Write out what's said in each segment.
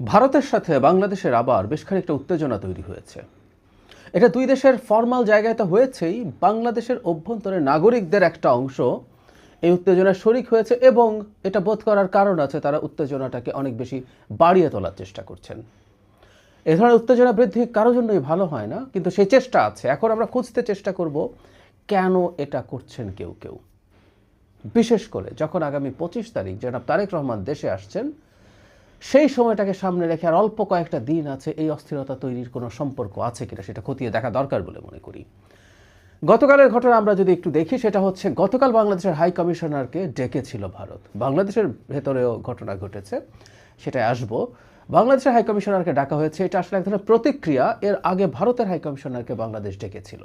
ভারতের সাথে বাংলাদেশের আবার বেশ খানিকটা উত্তেজনা তৈরি হয়েছে। এটা দুই দেশের ফর্মাল জায়গায় তো হয়েছেই, বাংলাদেশের অভ্যন্তরে নাগরিকদের একটা অংশ এই উত্তেজনার শরিক হয়েছে এবং এটা বোধ করার কারণ আছে তারা উত্তেজনাটাকে অনেক বেশি বাড়িয়ে তোলার চেষ্টা করছেন। এ ধরনের উত্তেজনা বৃদ্ধি কারোর জন্যই ভালো হয় না, কিন্তু সেই চেষ্টা আছে। এখন আমরা খুঁজতে চেষ্টা করব কেন এটা করছেন কেউ কেউ। বিশেষ করে যখন আগামী পঁচিশ তারিখ জনাব তারেক রহমান দেশে আসছেন সেই সময়টাকে সামনে রেখে আর অল্প কয়েকটা দিন আছে, এই অস্থিরতা তৈরির কোনো সম্পর্ক আছে কিনা সেটা খতিয়ে দেখা দরকার বলে মনে করি। গতকালের ঘটনা আমরা যদি একটু দেখি, সেটা হচ্ছে গতকাল বাংলাদেশের হাই কমিশনারকে ডেকেছিল ভারত। বাংলাদেশের ভেতরেও ঘটনা ঘটেছে, সেটাই আসব। বাংলাদেশের হাই কমিশনারকে ডাকা হয়েছে, এটা আসলে এক ধরনের প্রতিক্রিয়া। এর আগে ভারতের হাই কমিশনারকে বাংলাদেশ ডেকেছিল।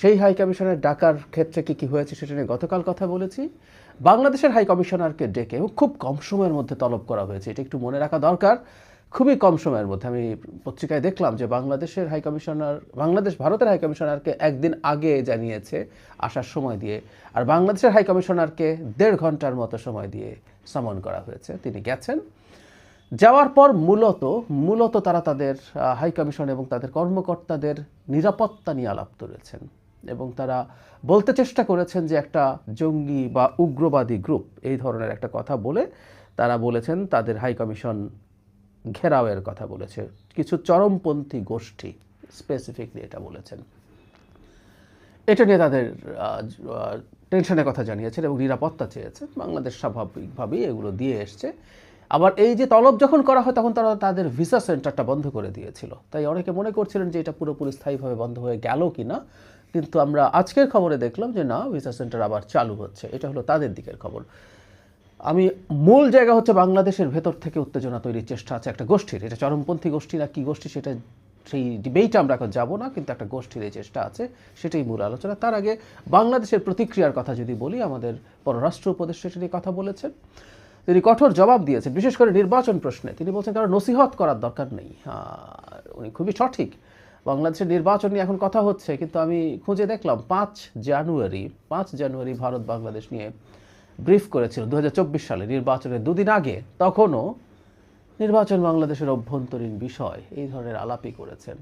সেই হাই কমিশনার ডাকার ক্ষেত্রে কি কি হয়েছে সেটা নিয়ে গতকাল কথা বলেছি। বাংলাদেশের হাই কমিশনারকে ডেকে খুব কম সময়ের মধ্যে তলব করা হয়েছে। এটা একটু মনে রাখা দরকার। খুবই কম সময়ের মধ্যে। আমি পত্রিকায় দেখলাম যে বাংলাদেশের হাই কমিশনার, বাংলাদেশ ভারতের হাই কমিশনারকে একদিন আগে জানিয়েছে আসার সময় দিয়ে। আর বাংলাদেশের হাই কমিশনারকে দেড় ঘণ্টার মতো সময় দিয়ে সামন করা হয়েছে। তিনি গেছেন। যাওয়ার পর মূলত মূলত তারা তাদের হাই কমিশন এবং তাদের কর্মকর্তাদের নিরাপত্তা নিয়ে আলাপ তুলেছেন। এবং তারা বলতে চেষ্টা করেছেন যে একটা জঙ্গি বা উগ্রবাদী গ্রুপ এই ধরনের একটা কথা বলে তারা বলেছেন তাদের হাই কমিশন ঘেরাওয়ের কথা বলেছে। কিছু চরমপন্থী গোষ্ঠী স্পেসিফিকলি এটা বলেছেন। এটা নিয়ে তাদের টেনশনের কথা জানিয়েছেন এবং নিরাপত্তা চেয়েছেন। বাংলাদেশ স্বাভাবিকভাবেই এগুলো দিয়ে এসছে। আবার এই যে তলব যখন করা হয় তখন তারা তাদের ভিসা সেন্টারটা বন্ধ করে দিয়েছিল। তাই অনেকে মনে করছিলেন যে এটা পুরোপুরি স্থায়ীভাবে বন্ধ হয়ে গেল কি না কিন্তু আমরা আজকের খবরে দেখলাম যে না, ভিসা সেন্টার আবার চালু হচ্ছে। এটা হলো তাদের দিকের খবর। আমি, মূল জায়গা হচ্ছে বাংলাদেশের ভেতর থেকে উত্তেজনা তৈরির চেষ্টা আছে একটা গোষ্ঠীর। এটা চরমপন্থী গোষ্ঠী না কি গোষ্ঠী, সেটা সেই ডিবেটে আমরা এখন যাব না, কিন্তু একটা গোষ্ঠীর এই চেষ্টা আছে, সেটাই মূল আলোচনা। তার আগে বাংলাদেশের প্রতিক্রিয়ার কথা যদি বলি, আমাদের পররাষ্ট্র উপদেষ্টা সেটি কথা বলেছেন। তিনি কঠোর জবাব দিয়েছেন, বিশেষ করে নির্বাচন প্রশ্নে। তিনি বলছেন, কারণ নসিহত করার দরকার নেই। উনি খুবই সঠিক। বাংলাদেশের নির্বাচন নিয়ে এখন কথা হচ্ছে, কিন্তু আমি খুঁজে দেখলাম পাঁচ জানুয়ারি পাঁচ জানুয়ারি ভারত বাংলাদেশ নিয়ে ব্রিফ করেছিল দু হাজার চব্বিশ সালে নির্বাচনের দুদিন আগে। তখনও নির্বাচন বাংলাদেশের অভ্যন্তরীণ বিষয় এই ধরনের আলাপই করেছেন।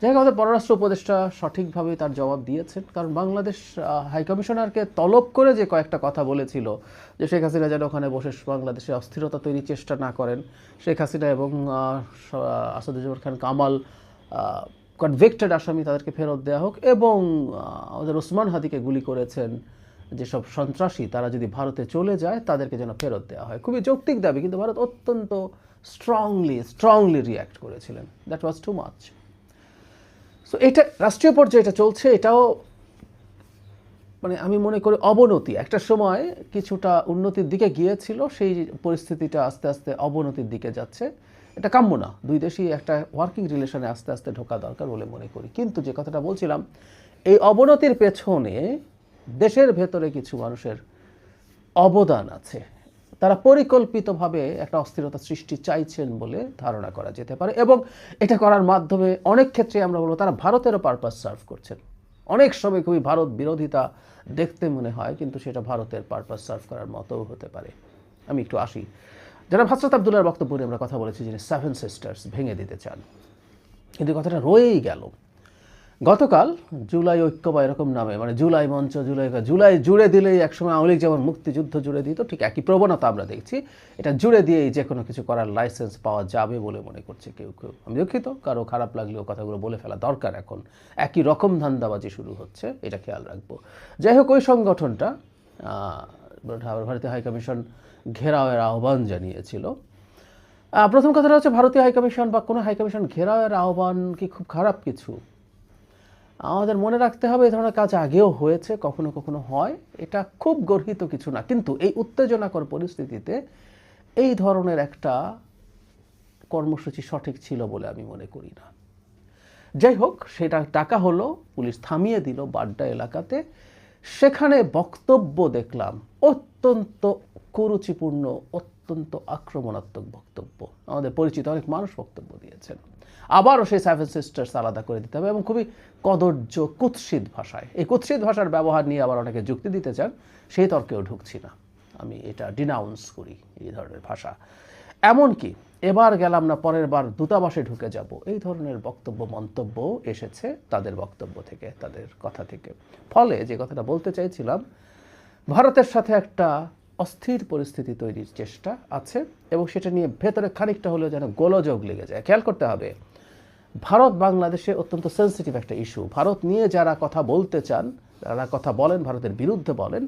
যাই হোক, আমাদের পররাষ্ট্র উপদেষ্টা সঠিকভাবে তার জবাব দিয়েছেন, কারণ বাংলাদেশ হাইকমিশনারকে তলব করে যে কয়েকটা কথা বলেছিল, যে শেখ হাসিনা যেন ওখানে বসে বাংলাদেশে অস্থিরতা তৈরির চেষ্টা না করেন। শেখ হাসিনা এবং আসাদুজ্জামান খান কামাল কনভিক্টেড আসামি তাদেরকে ফেরত দেওয়া হোক এবং আমাদের ওসমান হাদিকে গুলি করেছেন যেসব সন্ত্রাসী, তারা যদি ভারতে চলে যায়, তাদেরকে যেন ফেরত দেওয়া হয়। খুবই যৌক্তিক দাবি, কিন্তু ভারত অত্যন্ত স্ট্রংলি স্ট্রংলি রিয়্যাক্ট করেছিলেন। That was too much so এটা রাষ্ট্রীয় পর্যায়ে এটা চলছে, এটাও মানে আমি মনে করি অবনতি। একটা সময় কিছুটা উন্নতির দিকে গিয়েছিল, সেই পরিস্থিতিটা আস্তে আস্তে অবনতির দিকে যাচ্ছে। এটা কাম্য না। দুই দেশই একটা ওয়ার্কিং রিলেশনে আস্তে আস্তে ঢোকা দরকার বলে মনে করি। কিন্তু যে কথাটা বলছিলাম, এই অবনতির পেছনে দেশের ভেতরে কিছু মানুষের অবদান আছে। তারা পরিকল্পিতভাবে একটা অস্থিরতা সৃষ্টি চাইছেন বলে ধারণা করা যেতে পারে এবং এটা করার মাধ্যমে অনেক ক্ষেত্রে আমরা বলব তারা ভারতেরও পারপাস সার্ভ করছেন। অনেক সময় খুবই ভারত বিরোধিতা দেখতে মনে হয়, কিন্তু সেটা ভারতের পারপাস সার্ভ করার মতোও হতে পারে। আমি একটু আসি। যারা হাসরত আবদুল্লার বক্তব্য নিয়ে আমরা কথা বলেছি যিনি সেভেন সিস্টার্স ভেঙে দিতে চান। কিন্তু কথাটা রয়েই গেল। গতকাল জুলাই ঐক্য বা এরকম নামে মানে জুলাই মঞ্চ, জুলাই জুলাই জুড়ে দিলেই একসময় আওয়ামী লীগ যেমন মুক্তিযুদ্ধ জুড়ে দিত, ঠিক একই প্রবণতা আমরা দেখছি। এটা জুড়ে দিয়েই যে কোনো কিছু করার লাইসেন্স পাওয়া যাবে বলে মনে করছে কেউ কেউ। আমি দুঃখিত, কারও খারাপ লাগলেও কথাগুলো বলে ফেলা দরকার এখন। একই রকম ধান্দাবাজি শুরু হচ্ছে, এটা খেয়াল রাখব। যাই হোক, ওই সংগঠনটা ভারতীয় হাইকমিশন ঘেরাওয়ের আহ্বান জানিয়েছিল। প্রথম কথাটা হচ্ছে ভারতীয় হাইকমিশন বা কোনো হাইকমিশন ঘেরাওয়ের আহ্বান কি খুব খারাপ কিছু? আমাদের মনে রাখতে হবে এই ধরনের কাজ আগেও হয়েছে, কখনো কখনো হয়। এটা খুব গর্হিত কিছু না। কিন্তু এই উত্তেজনাকর পরিস্থিতিতে এই ধরনের একটা কর্মসূচি সঠিক ছিল বলে আমি মনে করি না। যাই হোক, সেটা টাকা হলো, পুলিশ থামিয়ে দিল বাড্ডা এলাকাতে। সেখানে বক্তব্য দেখলাম অত্যন্ত কুরুচিপূর্ণ, অত্যন্ত আক্রমণাত্মক বক্তব্য। আমাদের পরিচিত অনেক মানুষ বক্তব্য দিয়েছেন। আবারও সেই সেভেন সিস্টার্স আলাদা করে দিতে হবে এবং খুবই কদর্য, কুৎসিত ভাষায়। এই কুৎসিত ভাষার ব্যবহার নিয়ে আবার অনেকে যুক্তি দিতে চান, সেই তর্কেও ঢুকছি না। আমি এটা ডিনাউন্স করি এই ধরনের ভাষা। এমনকি এবার গেলাম না, পরের বার দূতাবাসে ঢুকে যাব। এই ধরনের বক্তব্য, মন্তব্য এসেছে তাদের বক্তব্য থেকে, তাদের কথা থেকে। ফলে যে কথাটা বলতে চাইছিলাম ভারতের সাথে একটা অস্থির পরিস্থিতি তৈরির চেষ্টা আছে এবং সেটা নিয়ে ভেতরে খানিকটা হলেও যেন গোলযোগ লেগে যায়। খেয়াল করতে হবে, ভারত বাংলাদেশে অত্যন্ত সেন্সিটিভ একটা ইস্যু ভারত নিয়ে যারা কথা বলতে চান, যারা কথা বলেন, ভারতের বিরুদ্ধে বলেন,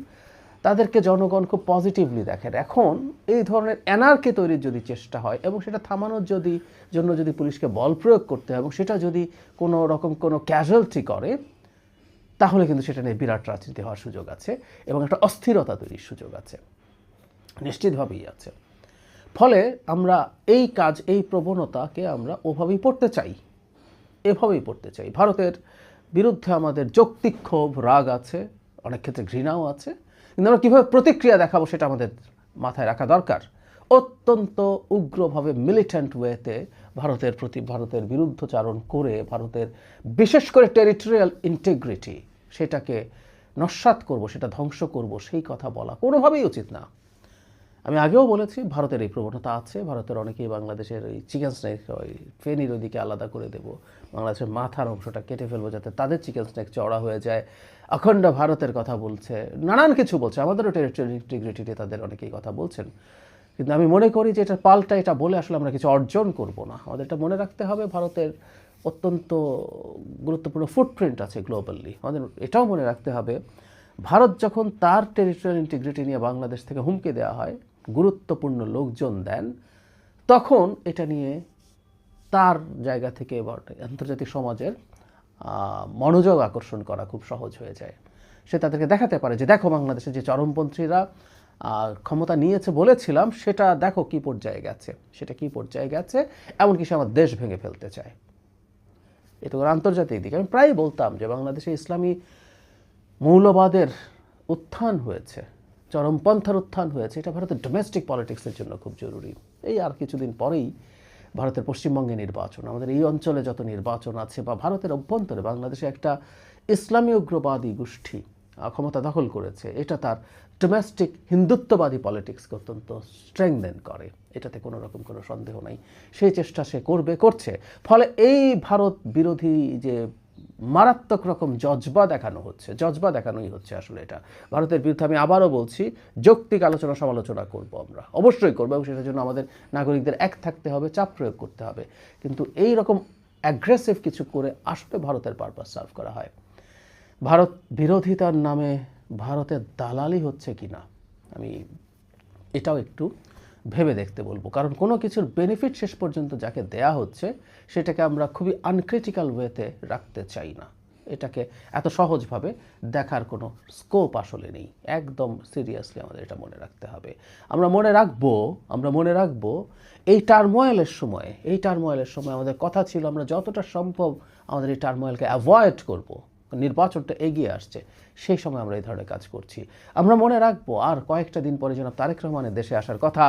তাদেরকে জনগণ খুব পজিটিভলি দেখেন। এখন এই ধরনের এনআরকে তৈরির যদি চেষ্টা হয় এবং সেটা থামানোর যদি, জন্য যদি পুলিশকে বল প্রয়োগ করতে হয় এবং সেটা যদি কোনো রকম কোনো ক্যাজুয়ালিটি করে তাহলে কিন্তু সেটা নিয়ে বিরাট রাজনীতি হওয়ার সুযোগ আছে এবং একটা অস্থিরতা তৈরির সুযোগ আছে। নিশ্চিতভাবেই আছে। ফলে আমরা এই কাজ, এই প্রবণতাকে আমরা ওভাবেই পড়তে চাই। এভাবেই পড়তে চাই। ভারতের বিরুদ্ধে আমাদের যৌক্তিক ক্ষোভ, রাগ আছে, অনেক ক্ষেত্রে ঘৃণাও আছে। কিন্তু আমরা কীভাবে প্রতিক্রিয়া দেখাবো সেটা আমাদের মাথায় রাখা দরকার। অত্যন্ত উগ্রভাবে মিলিট্যান্ট ওয়েতে ভারতের প্রতি, ভারতের বিরুদ্ধচারণ করে, ভারতের বিশেষ করে টেরিটোরিয়াল ইন্টিগ্রিটি সেটাকে নস্বাত করব, সেটা ধ্বংস করব, সেই কথা বলা কোনোভাবেই উচিত না। আমি আগেও বলেছি, ভারতের এই প্রবণতা আছে, ভারতের অনেকেই বাংলাদেশের ওই চিকেন স্ন্যাক ওই ফেনির ওদিকে আলাদা করে দেব। বাংলাদেশের মাথার অংশটা কেটে ফেলব যাতে তাদের চিকেন স্ন্যাক চড়া হয়ে যায়। অখণ্ড ভারতের কথা বলছে, নানান কিছু বলছে, আমাদেরও টেরিটরি ইন্টিগ্রিটিতে তাদের অনেকেই কথা বলছেন। কিন্তু আমি মনে করি যে এটা পাল্টা, এটা বলে আসলে আমরা কিছু অর্জন করব না। আমাদের এটা মনে রাখতে হবে ভারতের অত্যন্ত গুরুত্বপূর্ণ ফুটপ্রিন্ট আছে গ্লোবালি আমাদের এটাও মনে রাখতে হবে, ভারত যখন তার টেরিটোরিয়াল ইন্টিগ্রিটি নিয়ে বাংলাদেশ থেকে হুমকি দেওয়া হয়, গুরুত্বপূর্ণ লোকজন দেন, তখন এটা নিয়ে তার জায়গা থেকে এবার আন্তর্জাতিক সমাজের মনোযোগ আকর্ষণ করা খুব সহজ হয়ে যায়। সে তাদেরকে দেখাতে পারে যে, দেখো বাংলাদেশে যে চরমপন্থীরা ক্ষমতা নিয়েছে বলেছিলাম, সেটা দেখো কী পর্যায়ে গেছে। সেটা কী পর্যায়ে গেছে? এমনকি সে আমার দেশ ভেঙে ফেলতে চায়। এটা ওর আন্তর্জাতিক দিক। আমি প্রায় বলতাম যে বাংলাদেশে ইসলামী মৌলবাদের উত্থান হয়েছে, চরমপন্থার উত্থান হয়েছে। এটা ভারতের ডোমেস্টিক পলিটিক্সের জন্য খুব জরুরি। এই আর কিছুদিন পরেই ভারতের পশ্চিমবঙ্গে নির্বাচন। আমাদের এই অঞ্চলে যত নির্বাচন আছে বা ভারতের অভ্যন্তরে বাংলাদেশে একটা ইসলামী উগ্রবাদী গোষ্ঠী ক্ষমতা দখল করেছে। এটা তার ডোমেস্টিক হিন্দুত্ববাদী পলিটিক্সকে অত্যন্ত স্ট্রেংদেন করে। এটাতে কোনো রকম কোনো সন্দেহ নাই। সেই চেষ্টা সে করবে, করছে। ফলে এই ভারত বিরোধী যে মারাত্মক রকম জজবা দেখানো হচ্ছে, জজবা দেখানোই হচ্ছে আসলে এটা। ভারতের বিরুদ্ধে আমি আবারও বলছি, যৌক্তিক আলোচনা, সমালোচনা করব আমরা। অবশ্যই করব এবং সেটার জন্য আমাদের নাগরিকদের এক থাকতে হবে, চাপ প্রয়োগ করতে হবে। কিন্তু এই রকম অ্যাগ্রেসিভ কিছু করে আসলে ভারতের পারপাস সার্ভ করা হয়। ভারত বিরোধিতার নামে ভারতের দালালি হচ্ছে কি না আমি এটাও একটু ভেবে দেখতে বলব। কারণ কোনো কিছুর বেনিফিট শেষ পর্যন্ত যাকে দেয়া হচ্ছে, সেটাকে আমরা খুবই আনক্রিটিক্যাল ওয়েতে রাখতে চাই না। এটাকে এত সহজভাবে দেখার কোনো স্কোপ আসলে নেই। একদম সিরিয়াসলি আমাদের এটা মনে রাখতে হবে। আমরা মনে রাখব, আমরা মনে রাখব, এই টার্মোয়েলের সময়, এই টার্মোয়েলের সময় আমাদের কথা ছিল আমরা যতটা সম্ভব আমাদের এই টার্মোয়েলকে অ্যাভয়েড করব। নির্বাচনটা এগিয়ে আসছে, সেই সময় আমরা এই ধরনের কাজ করছি। আমরা মনে রাখব, আর কয়েকটা দিন পরে যেন তারেক রহমানের দেশে আসার কথা,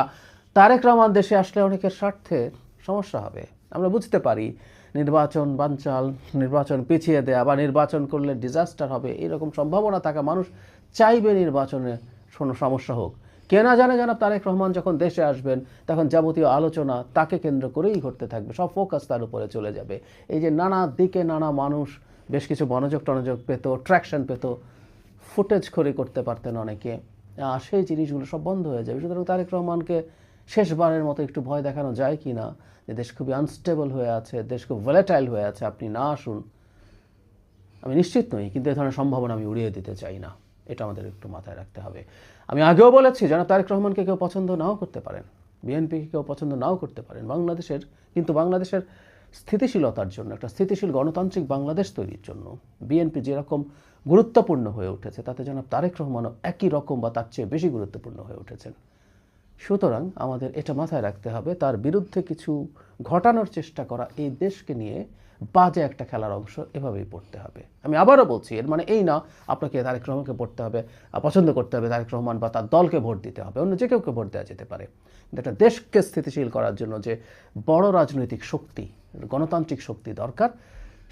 তারেক রহমান দেশে আসলে অনেকের স্বার্থে সমস্যা হবে। আমরা বুঝতে পারি, নির্বাচন বানচাল, নির্বাচন পিছিয়ে দেয়া বা নির্বাচন করলে ডিজাস্টার হবে, এরকম সম্ভাবনা থাকা মানুষ চাইবে নির্বাচনে কোনো সমস্যা হোক। কে না জানে জানা তারেক রহমান যখন দেশে আসবেন, তখন যাবতীয় আলোচনা তাকে কেন্দ্র করেই ঘটতে থাকবে, সব ফোকাস তার উপরে চলে যাবে। এই যে নানা দিকে নানা মানুষ বেশ কিছু মনোযোগ টনোযোগ পেত ট্র্যাকশন পেত ফুটেজ করে করতে পারতেন অনেকে। সেই জিনিসগুলো সব বন্ধ হয়ে যাবে। সুতরাং তারেক রহমানকে শেষবারের মতো একটু ভয় দেখানো যায় কি না? যে দেশ খুবই আনস্টেবল হয়ে আছে, দেশ খুব ভ্যালেটাইল হয়ে আছে, আপনি না আসুন। আমি নিশ্চিত নই, কিন্তু এ ধরনের সম্ভাবনা আমি উড়িয়ে দিতে চাই না। এটা আমাদের একটু মাথায় রাখতে হবে। আমি আগেও বলেছি, যেন তারেক রহমানকে কেউ পছন্দ নাও করতে পারেন। বিএনপিকে কেউ পছন্দ নাও করতে পারেন। বাংলাদেশের, কিন্তু বাংলাদেশের স্থিতিশীলতার জন্য, একটা স্থিতিশীল গণতান্ত্রিক বাংলাদেশ তৈরির জন্য বিএনপি যেরকম গুরুত্বপূর্ণ হয়ে উঠেছে, তাতে যেন তারেক রহমানও একই রকম বা তার চেয়ে বেশি গুরুত্বপূর্ণ হয়ে উঠেছেন। সুতরাং আমাদের এটা মাথায় রাখতে হবে, তার বিরুদ্ধে কিছু ঘটানোর চেষ্টা করা এই দেশকে নিয়ে বাজে একটা খেলার অংশ এভাবেই পড়তে হবে। আমি আবারও বলছি, এর মানে এই না, আপনাকে তারেক রহমানকে পড়তে হবে, পছন্দ করতে হবে তারেক রহমান বা তার দলকে ভোট দিতে হবে, অন্য যে কেউকে ভোট দেওয়া যেতে পারে। একটা দেশকে স্থিতিশীল করার জন্য যে বড় রাজনৈতিক শক্তি গণতান্ত্রিক শক্তি দরকার,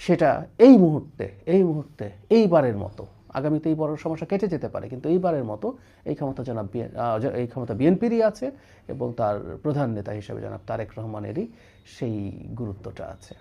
সেটা এই মুহূর্তে এই মুহূর্তে, এইবারের মতো আগামীতে এই বড় সমস্যা কেটে যেতে পারে, কিন্তু এইবারের মতো এই ক্ষমতা জনাব এই ক্ষমতা বিএনপিরই আছে এবং তার প্রধান নেতা হিসেবে জনাব তারেক রহমানেরই সেই গুরুত্বটা আছে।